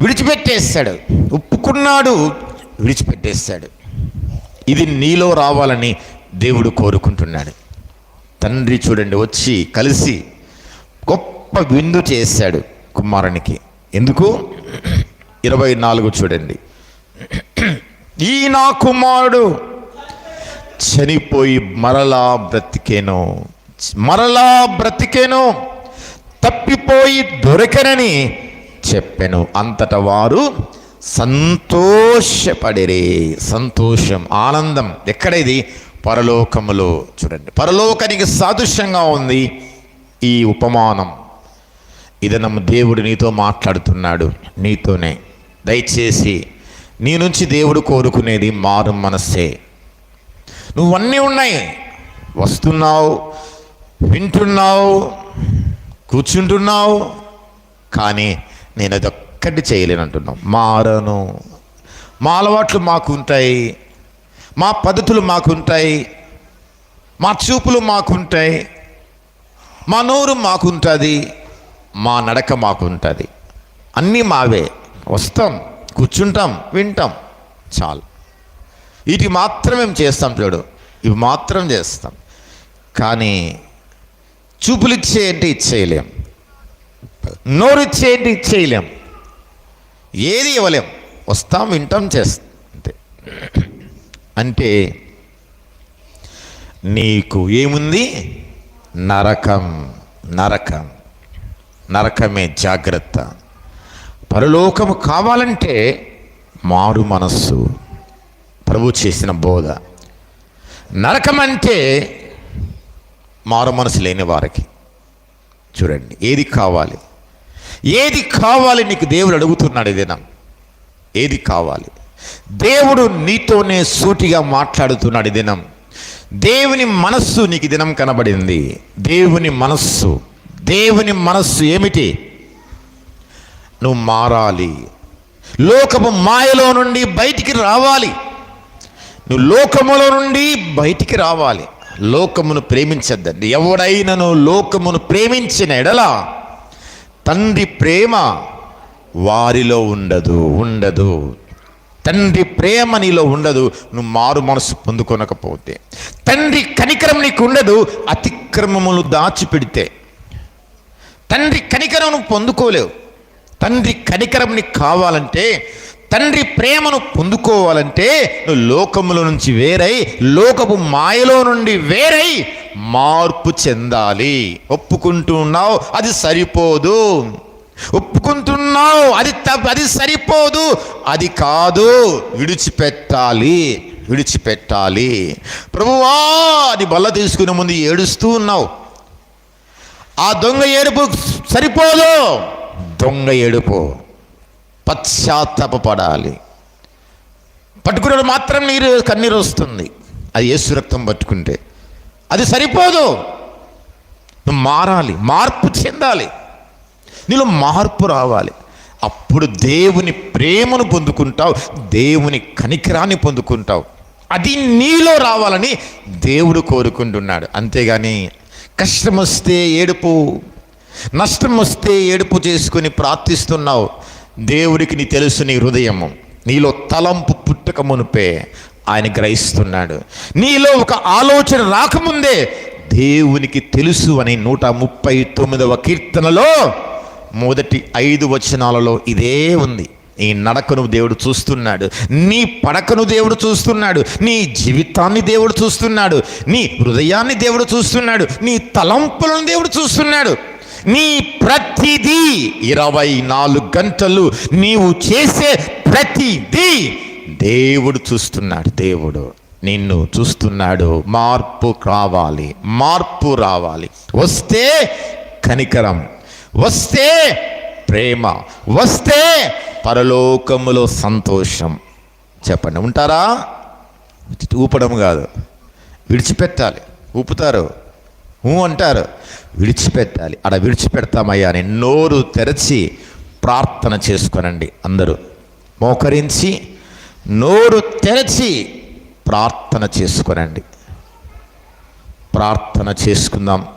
విడిచిపెట్టేస్తాడు. ఒప్పుకున్నాడు విడిచిపెట్టేస్తాడు. ఇది నీలో రావాలని దేవుడు కోరుకుంటున్నాడు. తండ్రి చూడండి వచ్చి కలిసి గొప్ప విందు చేశాడు కుమారునికి. ఎందుకు? ఇరవై నాలుగు చూడండి. ఈ నా కుమారుడు చనిపోయి మరలా బ్రతికేను. మరలా బ్రతికేను. తప్పిపోయి దొరకనని చెప్పాను. అంతట వారు సంతోషపడిరే. సంతోషం ఆనందం. ఎక్కడ ఇది పరలోకములో. చూడండి. పరలోకానికి సాదృశ్యంగా ఉంది ఈ ఉపమానం. ఇది నమ్మ దేవుడు నీతో మాట్లాడుతున్నాడు. నీతోనే. దయచేసి నీ నుంచి దేవుడు కోరుకునేది మారు మనస్సే నువ్వన్నీ ఉన్నాయి. వస్తున్నావు వింటున్నావు కూర్చుంటున్నావు కానీ నేను అది ఒక్కటి చేయలేను అంటున్నాం మారను. మా అలవాట్లు మాకు ఉంటాయి మా పద్ధతులు మాకుంటాయి. మా చూపులు మాకుంటాయి. మా నోరు మాకుంటుంది. మా నడక మాకుంటుంది. అన్నీ మావే. వస్తాం కూర్చుంటాం వింటాం. చాలు. వీటి మాత్రం మేము చేస్తాం చూడు. ఇవి మాత్రం చేస్తాం. కానీ చూపులు ఇచ్చేయంటే ఇచ్చేయలేం. నోరు చేయండి చేయలేం. ఏది ఇవ్వలేం. వస్తాం వింటాం చేస్తాం. అంతే. అంటే నీకు ఏముంది? నరకం నరకం. నరకమే జాగ్రత్త. పరలోకము కావాలంటే మారు మనస్సు. ప్రభు చేసిన బోధ. నరకం అంటే మారు మనసు లేని వారికి. చూడండి ఏది కావాలి? ఏది కావాలి నీకు దేవుడు అడుగుతున్నాడు ఈ దినం ఏది కావాలి? దేవుడు నీతోనే సూటిగా మాట్లాడుతున్నాడు దినం దేవుని మనస్సు నీకు దినం కనబడింది. దేవుని మనస్సు. దేవుని మనస్సు ఏమిటి? నువ్వు మారాలి. లోకము మాయలో నుండి బయటికి రావాలి. నువ్వు లోకములో నుండి బయటికి రావాలి. లోకమును ప్రేమించద్దండి. ఎవడైనను లోకమును ప్రేమించిన ఎడల తండ్రి ప్రేమ వారిలో ఉండదు ఉండదు. తండ్రి ప్రేమ నీలో ఉండదు నువ్వు మారు మనసు పొందుకొనకపోతే. తండ్రి కనికరం నీకు ఉండదు అతిక్రమములు దాచిపెడితే. తండ్రి కనికరం నువ్వు పొందుకోలేవు. తండ్రి కనికరం నీకు కావాలంటే తండ్రి ప్రేమను పొందుకోవాలంటే నువ్వు లోకముల నుంచి వేరై లోకపు మాయలో నుండి వేరై మార్పు చెందాలి. ఒప్పుకుంటున్నావు అది సరిపోదు. ఒప్పుకుంటున్నావు అది అది సరిపోదు. అది కాదు విడిచిపెట్టాలి విడిచిపెట్టాలి. ప్రభువా అది బల్ల తీసుకునే ముందు ఏడుస్తూ ఉన్నావు. ఆ దొంగ ఏడుపు సరిపోదు. దొంగ ఏడుపు. పశ్చాత్తాపడాలి పట్టుకున్నాడు మాత్రం నీరు కన్నీరు వస్తుంది. అది ఏసు రక్తం పట్టుకుంటే. అది సరిపోదు. నువ్వు మారాలి మార్పు చెందాలి. నీలో మార్పు రావాలి. అప్పుడు దేవుని ప్రేమను పొందుకుంటావు దేవుని కనికరాన్ని పొందుకుంటావు. అది నీలో రావాలని దేవుడు కోరుకుంటున్నాడు. అంతేగాని కష్టం వస్తే ఏడుపు నష్టం వస్తే ఏడుపు చేసుకుని ప్రార్థిస్తున్నావు. దేవుడికి నీ తెలుసు నీ హృదయము. నీలో తలంపు పుట్టక మునిపే ఆయన గ్రహిస్తున్నాడు. నీలో ఒక ఆలోచన రాకముందే దేవునికి తెలుసు అని నూట ముప్పై తొమ్మిదవ కీర్తనలో మొదటి ఐదు వచనాలలో ఇదే ఉంది. నీ నడకను దేవుడు చూస్తున్నాడు. నీ పడకను దేవుడు చూస్తున్నాడు. నీ జీవితాన్ని దేవుడు చూస్తున్నాడు. నీ హృదయాన్ని దేవుడు చూస్తున్నాడు. నీ తలంపులను దేవుడు చూస్తున్నాడు. నీ ప్రతిదీ ఇరవై నాలుగు గంటలు నీవు చేసే ప్రతిదీ దేవుడు చూస్తున్నాడు. దేవుడు నిన్ను చూస్తున్నాడు. మార్పు కావాలి మార్పు రావాలి. వస్తే కనికరం. వస్తే ప్రేమ. వస్తే పరలోకములో సంతోషం. చెప్పండి ఉంటారా? ఊపడం కాదు. విడిచిపెట్టాలి. ఊపుతారు. ఊ అంటారు. విడిచిపెట్టాలి. అక్కడ విడిచిపెడతామయ్యా అని నోరు తెరచి ప్రార్థన చేసుకోనండి అందరూ. మోకరించి నోరు తెరచి ప్రార్థన చేసుకోనండి. ప్రార్థన చేసుకుందాం.